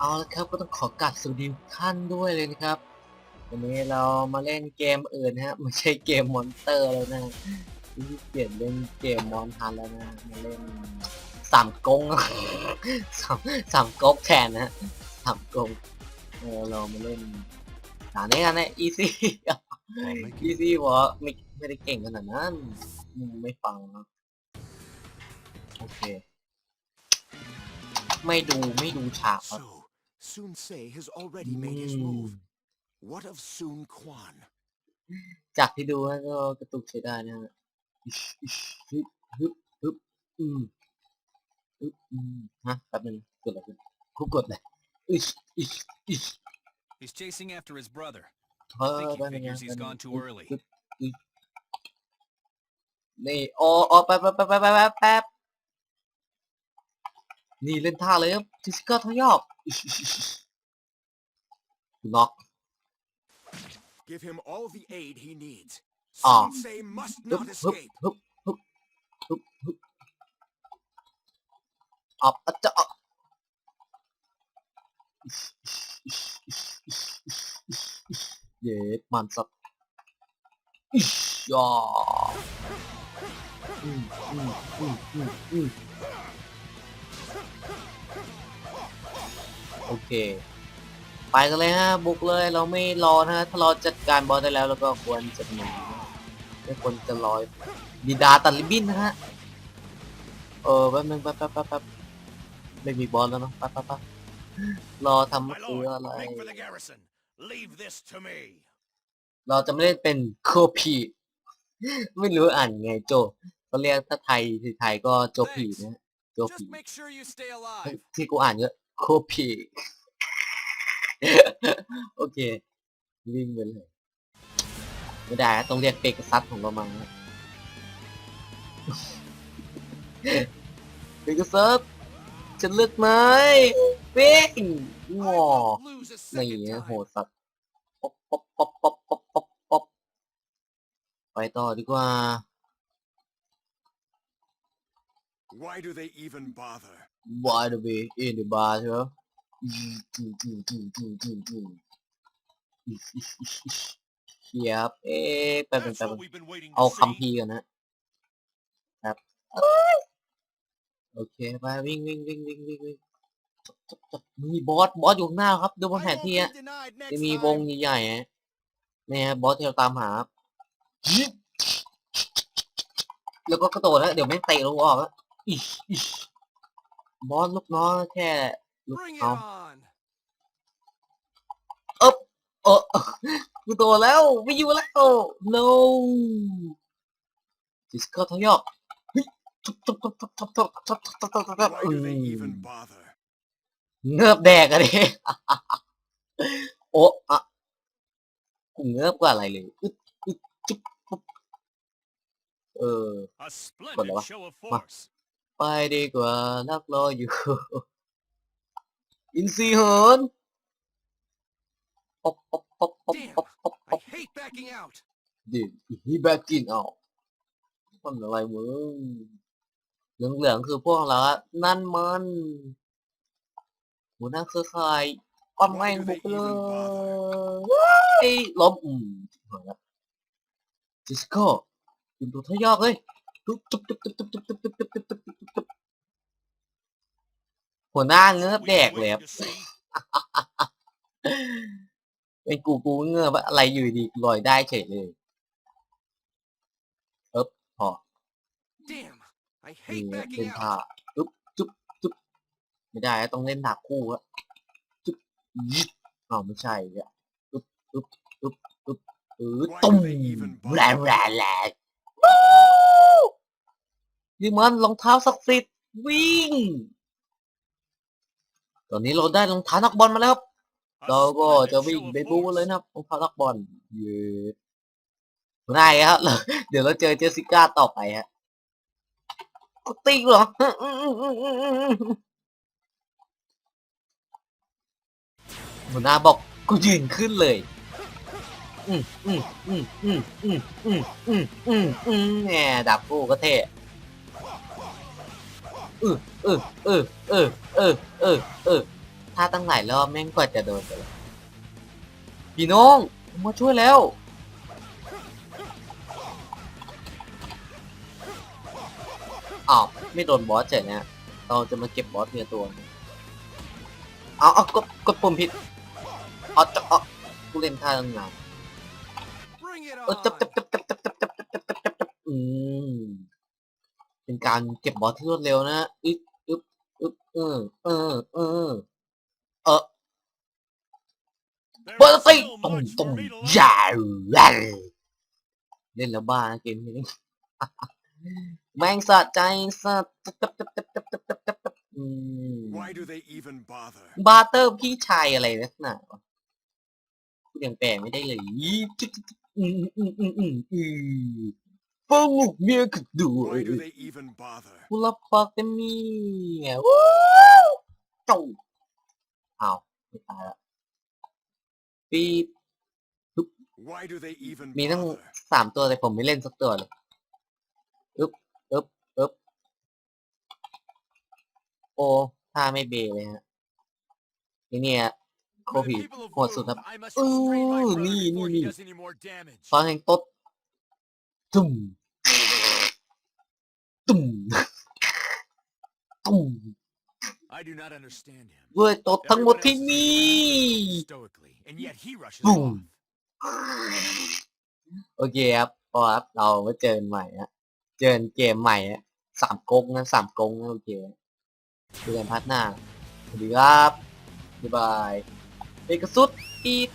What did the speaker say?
เอาละครับก็ต้องขอกราบสวัสดีท่านด้วยเลยนะครับ วันนี้เรามาเล่นเกมอื่นนะฮะไม่ใช่เกมมอนเตอร์แล้วนะที่เปลี่ยนเล่นเกมมอนทันแล้วนะมาเล่นสามกงสามสามก๊กแทนนะสามกงเออเรามาเล่นด่านนี้กันนะ easy I'll make it easy เพราะไม่ไม่ได้เก่งขนาดนั้นไม่ฟังนะโอเค ไม่ดูไม่ดูฉากครับ Sun Se has already made his อืม move. What of Sun Quan? จากที่ดูแล้วก็กระตุกใช้ได้นะฮะอิชอิชฮึบฮึบฮึบอืมฮึบอืมฮะแป๊บนึงกดอะไรขึ้นกูกดเลยอิชอิชอิช He's chasing after his brother. เฮ้ย think he แป๊บนึงนะ figures he's แป๊บนึง gone too early. ฮึบฮึบนี่โอ้โอ้แป๊บแป๊บแป๊บแป๊บแป๊บแป๊บแป๊บนี่เล่นท่าเลยครับทิสเกอร์ทอยอก La. Give him all the aid he needs. Ah. Aa. Sensei must not escape. Hop, hop, hop, hop. Up, at ah, ah, the up. Yet, man, stop. Ish, ya. Mm, mm, mm, mm, mm. โอเค ไปกันเลยฮะบุกเลยเราไม่รอนะฮะถ้าเราจัดการบอสได้แล้วเราก็ควรจะหนีนะไม่ควรจะลอยดีดาตัดริบบิ้นนะฮะเออแป๊บนึงแป๊บแป๊บแป๊บแป๊บไม่มีบอลแล้วเนาะแป๊บแป๊บแป๊บรอทำ My คือ lord, อะไร make for the garrison. Leave this to me. เราจะไม่ได้เป็นโคพีไม่รู้อ่านไงโจเขาเรียกถ้าไทยที่ไทยก็โจผีนะฮะโจผี Just make sure you stay เฮ้ย alive. ที่กูอ่านเยอะ โคพีโอเควิ่งไปเลยไม่ได้ต้องเรียกเปกซัสของเรามานะเปกซัสฉันเลือกนายเป้งงอ Lose a นี่โหดสัตว์ป๊อปป๊อปป๊อปป๊อปป๊อปป๊อปป๊อปไปต่อดีกว่า Why do they even bother? Why the way in the bar ใช่ไหมจูจูจูจูจูจูเขียบเอ๊ะแป๊บนึง That's แป๊บนึ what ง we've been waiting เอา to คัม see. ภีร์ก่อนนะครับโอเคไปวิ่งวิ่งวิ่งวิ่งวิ่งวิ่งจบจบจบมีบอสบอสอยู่ข้างหน้าครับดูบน I แผน won't ที่ be ฮะ denied จะ next มีวง time. ใหญ่ๆฮะนี่ฮะบอสที่เราตามหาครับแล้วก็กระโดดนะเดี๋ยวไม่งเตะลงออกแล้วอิชอิช บอสลูกน้องแค่ลูกน้องเอ๊บเออกูโตแล้วไม่อยู่แล้ว no ดิสก็ทะยอกเงือบแดกอะดิโอ้อะกูเงือบกว่าอะไรเลยเออกดเลยวะมา ไปดีกว่านักรออยู่ อินซีเหินป๊อปป๊อปป๊อปป๊อป Damn. ป๊อปป๊อปป๊อ I ป hate backing out. ดิฮีแบกกินเอาทำอะไรมึงเหลืองเหลืองๆคือพวกเราอะนั่นมันหัวหน้าเครือข่ายความแม่งบุกเลยว้ายล้มอืมหายละจิสโก้ยิงตัวทะยอกเลย หัวหน้าเงือบแดกเลยครับเป็นกูกูเงือบอะไรอยู่ดีลอยได้เฉยเลยเอ๊บพอนี่เป็นท่าจุ๊บจุ๊บจุ๊บไม่ได้ต้องเล่นหนักคู่อะจุ๊บยิบอ๋อไม่ใช่อะจุ๊บจุ๊บจุ๊บจุ๊บตุ้มแรงแรงแง นี่มันรองเท้าศักดิ์สิทธิ์วิ่ง ตอนนี้เราได้รองเท้านักบอลมาแล้วครับ A เราก็ splendid จะวิ่ง show of ไปบู๊ force. เลยนะครับรองเท้านักบอลเย้ง่ายครับเดี๋ยวเราเจอเจสสิก้าต่อไปฮะกูตีกูเหรอหัวหน้าบอกกูยืนขึ้นเลย อืมอืมอืมอืมอืมอืมอืมอืมอืมแหมดับกูก็เท่ เออเออเออเออเออเออเออทท่าตั้งหลายรอบแม่งกว่าจะโดนไปพี่น้องมาช่วยแล้วอ้าวไม่โดนบอสเฉยเนี่ยเราจะมาเก็บบอสเนียตัว เอาเอากดกดปุ่มผิดเอาจะเอากูเล่นท่าตั้งนานเออจับจับจับจับจับจับจับจับจับจับอืม เป็นการเก็บบอลที่รวดเร็วนะอึ๊บอึ๊บอึ๊บเออเออเออเออเบอร์สี่ตรมตรงยาวเล่นแล้วบ้านะเกมนี้แม่งสะใจสะบาร์เตอร์พี่ชายอะไรลักษณะยังแปลไม่ได้เลยอืมอืมอืมอืมอืม ปลาหมึกเมียกระดู Why do they even bother? กูรับฟักเต็มมีไงว้าวเจ้าอ้าวไม่ตายละปีด Why do they even มีตั้ง bother? สามตัวแต่ผมไม่เล่นสักตัวเลยอึ๊บอึ๊บอึ๊บโอ้ท่าไม่เบเลยฮะไอเนี่ย For the Kobe, people of โหดสุดครับ Wu, I must restrain my Ooh, brother nee, before nee, he nee. does any more damage. ฟังแห่งตดตุ่มตุ่ม ตุ่ม I do not understand him. ด้วยตดทั้งหมด Everyone ที่ else is นี่ around stoically, and yet he rushes Boom. off. โอเคครับพอครับเรามาเจอกันใหม่ฮะเจอกันเกมใหม่ฮะสามก๊กนะสามก๊กนะโอเคเจอกันพัดหน้าสวัสดีครับบ๊ายบายเอกสุดอีด